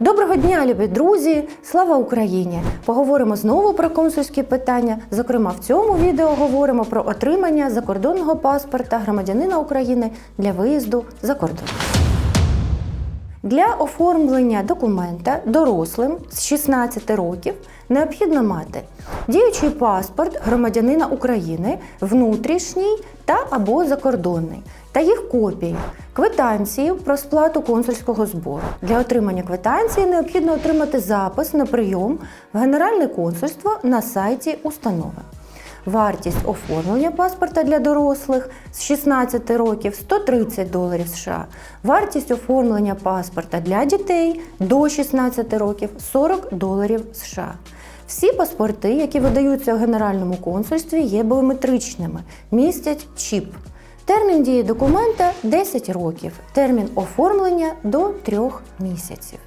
Доброго дня, любі друзі! Слава Україні! Поговоримо знову про консульські питання. Зокрема, в цьому відео говоримо про отримання закордонного паспорта громадянина України для виїзду за кордон. Для оформлення документа дорослим з 16 років необхідно мати діючий паспорт громадянина України, внутрішній та або закордонний, та їх копії, квитанцію про сплату консульського збору. Для отримання квитанції необхідно отримати запис на прийом в Генеральне консульство на сайті установи. Вартість оформлення паспорта для дорослих з 16 років 130 доларів США. Вартість оформлення паспорта для дітей до 16 років 40 доларів США. Всі паспорти, які видаються у Генеральному консульстві, є біометричними, містять чіп. Термін дії документа 10 років, термін оформлення до 3 місяців.